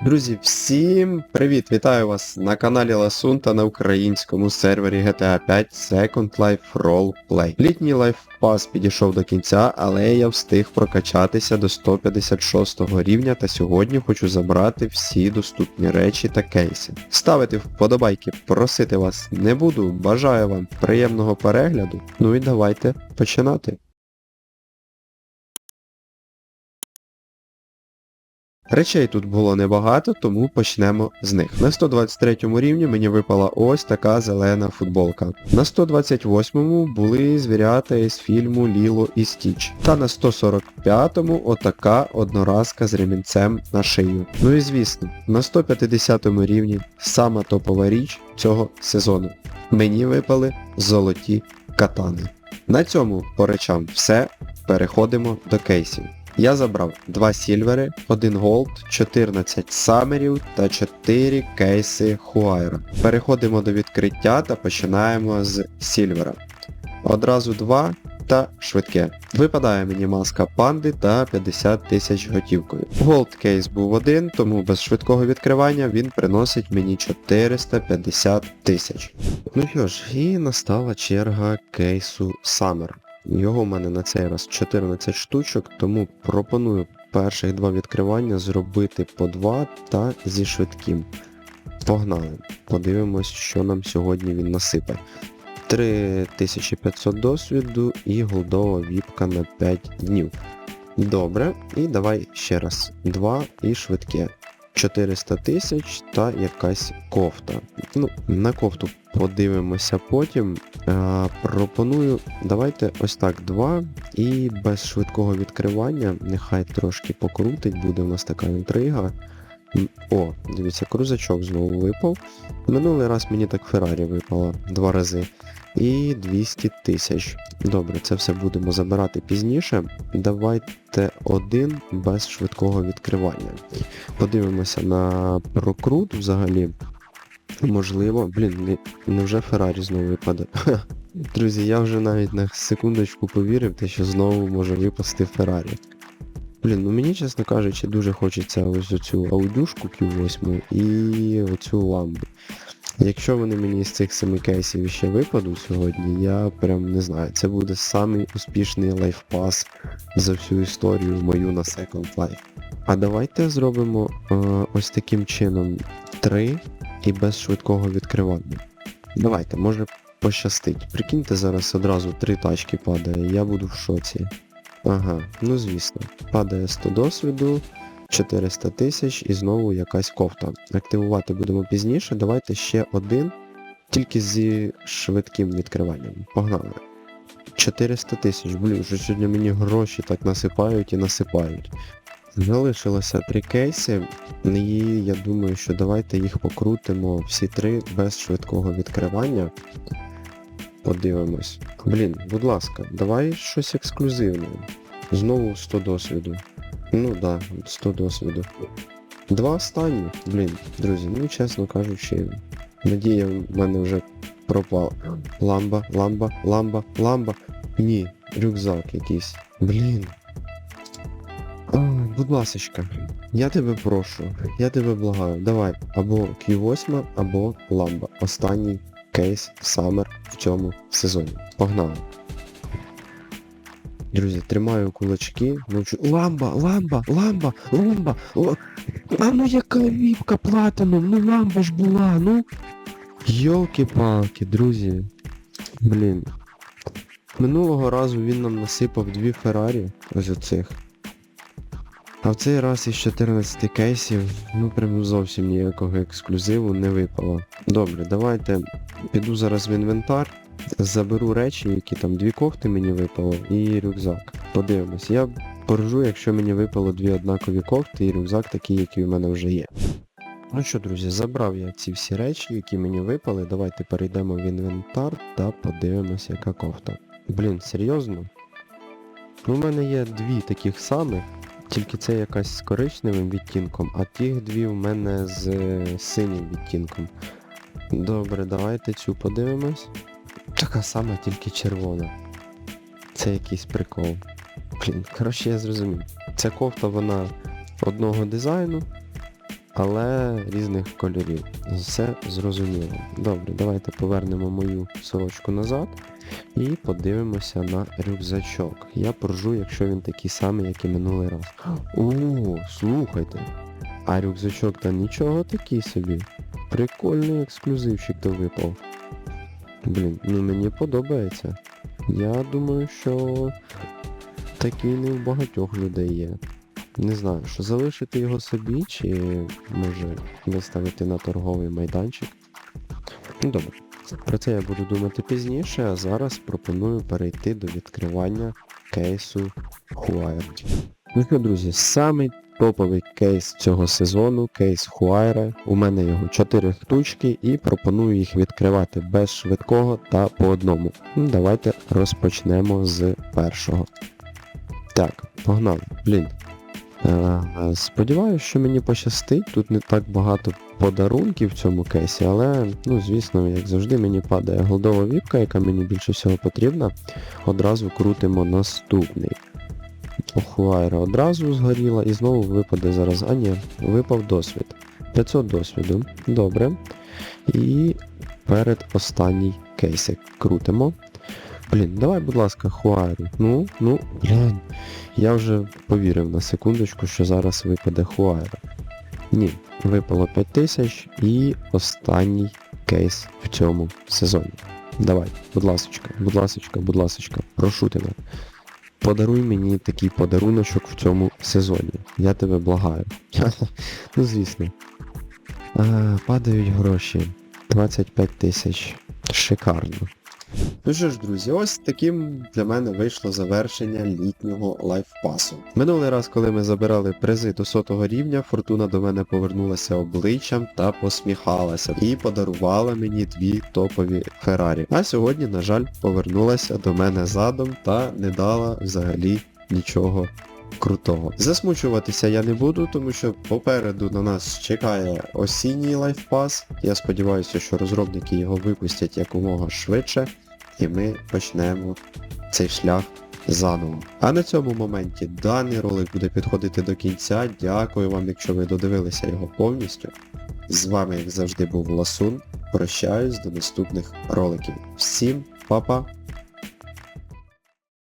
Друзі, всім привіт! Вітаю вас на каналі Ласун та на українському сервері GTA 5 Second Life Roleplay. Літній лайфпас підійшов до кінця, але я встиг прокачатися до 156 рівня та сьогодні хочу забрати всі доступні речі та кейси. Ставити вподобайки, просити вас не буду, бажаю вам приємного перегляду. Ну і давайте починати. Речей тут було небагато, тому почнемо з них. На 123 рівні мені випала ось така зелена футболка. На 128-му були звірята із фільму Ліло і Стіч. Та на 145-му отака одноразка з ремінцем на шию. Ну і звісно, на 150 рівні сама топова річ цього сезону. Мені випали золоті катани. На цьому по речам все. Переходимо до кейсів. Я забрав 2 сільвери, 1 голд, 14 самерів та 4 кейси хуайра. Переходимо до відкриття та починаємо з сільвера. Одразу 2 та швидке. Випадає мені маска панди та 50 тисяч готівкою. Голд кейс був один, тому без швидкого відкривання він приносить мені 450 тисяч. Ну що ж, і настала черга кейсу Summer. Його в мене на цей раз 14 штучок, тому пропоную перших два відкривання зробити по два та зі швидким. Погнали. Подивимось, що нам сьогодні він насипе. 3500 досвіду і голдова віпка на 5 днів. Добре, і давай ще раз. 2 і швидке. 400 тисяч та якась кофта. Ну, на кофту подивимося потім. Е, пропоную, давайте ось так, 2 і без швидкого відкривання, нехай трошки покрутить, буде у нас така інтрига. О, дивіться, крузачок знову випав. Минулий раз мені так Феррарі випало два рази. І 200 тисяч. Добре, це все будемо забирати пізніше. Давайте один без швидкого відкривання. Подивимося на прокрут взагалі. Можливо, блін, не, невже Феррарі знову випаде? Друзі, я вже навіть на секундочку повірив, те, що знову може випасти Феррарі. Блін, ну мені, чесно кажучи, дуже хочеться ось оцю аудюшку Q8 і оцю ламбу. Якщо вони мені з цих семи кейсів ще випадуть сьогодні, я прям не знаю, це буде самий успішний лайфпас за всю історію мою на Second Life. А давайте зробимо е, ось таким чином 3 і без швидкого відкривання. Давайте, може пощастить. Прикиньте, зараз одразу три тачки падає, я буду в шоці. Ага, ну звісно. Падає 100 досвіду, 400 тисяч і знову якась кофта. Активувати будемо пізніше. Давайте ще один, тільки зі швидким відкриванням. Погнали. 400 тисяч, блін, вже сьогодні мені гроші так насипають і насипають. Залишилося три кейси, і я думаю, що давайте їх покрутимо всі три без швидкого відкривання. Подивимось. Блін, будь ласка, давай щось ексклюзивне. Знову 100 досвіду. Ну да, 100 досвіду. Два останні, блін, друзі, ну чесно кажучи, надія в мене вже пропала. Ламба, ламба, ламба, ламба. Ні, рюкзак якийсь. Блін. Ой, будь ласочка, я тебе прошу, я тебе благаю, давай, або Q8, або ламба. Останній кейс Summer в цьому сезоні. Погнали. Друзі, тримаю кулачки, мовчу. Ламба, ламба, ламба, ламба. Ла... А ну яка віпка платином, ну ламба ж була, ну. Йолки-палки, друзі. Блін. Минулого разу він нам насипав дві Феррарі, ось оцих. А в цей раз із 14 кейсів, ну прям зовсім ніякого ексклюзиву не випало. Добре, давайте піду зараз в інвентар, заберу речі, які там дві кофти мені випало, і рюкзак. Подивимось. Я поржу, якщо мені випало дві однакові кофти і рюкзак такий, який в мене вже є. Ну що, друзі, забрав я ці всі речі, які мені випали. Давайте перейдемо в інвентар та подивимося, яка кофта. Блін, серйозно? Ну, У мене є дві таких самих, тільки це якась з коричневим відтінком, а ті дві в мене з е, синім відтінком. Добре, давайте цю подивимось. Така сама, тільки червона. Це якийсь прикол. Блін, коротше, я зрозумів. Ця кофта, вона одного дизайну, але різних кольорів. Все зрозуміло. Добре, давайте повернемо мою сорочку назад і подивимося на рюкзачок. Я поржу, якщо він такий самий, як і минулий раз. О, слухайте. А рюкзачок та нічого такий собі. Прикольний ексклюзивчик то випав. Блін, ну мені подобається. Я думаю, що такий не в багатьох людей є. Не знаю, що залишити його собі, чи може виставити на торговий майданчик. Ну добре. Про це я буду думати пізніше, а зараз пропоную перейти до відкривання кейсу Huayra. Ну що, друзі, самий топовий кейс цього сезону, кейс Хуайра. У мене його 4 штучки і пропоную їх відкривати без швидкого та по одному. Ну, Давайте розпочнемо з першого. Так, погнали. Блін. Е, Сподіваюся, що мені пощастить. Тут не так багато подарунків в цьому кейсі, але, ну, звісно, як завжди, мені падає голдова віпка, яка мені більше всього потрібна. Одразу крутимо наступний. Охуайра одразу згоріла і знову випаде зараз. А ні, випав досвід. 500 досвіду. Добре. І перед останній кейсик крутимо. Блін, давай, будь ласка, Хуайру. Ну, ну, блін. Я вже повірив на секундочку, що зараз випаде Хуайра. Ні, випало 5000 і останній кейс в цьому сезоні. Давай, будь ласочка, будь ласочка, будь ласочка, прошу тебе. Подаруй мені такий подаруночок в цьому сезоні. Я тебе благаю. ну звісно. Падають гроші. 25 тисяч. Шикарно. Ну що ж, друзі, ось таким для мене вийшло завершення літнього лайфпасу. Минулий раз, коли ми забирали призи до сотого рівня, фортуна до мене повернулася обличчям та посміхалася і подарувала мені дві топові Феррарі. А сьогодні, на жаль, повернулася до мене задом та не дала взагалі нічого крутого. Засмучуватися я не буду, тому що попереду на нас чекає осінній лайфпас. Я сподіваюся, що розробники його випустять якомога швидше, і ми почнемо цей шлях заново. А на цьому моменті даний ролик буде підходити до кінця. Дякую вам, якщо ви додивилися його повністю. З вами, як завжди, був Ласун. Прощаюсь до наступних роликів. Всім па-па!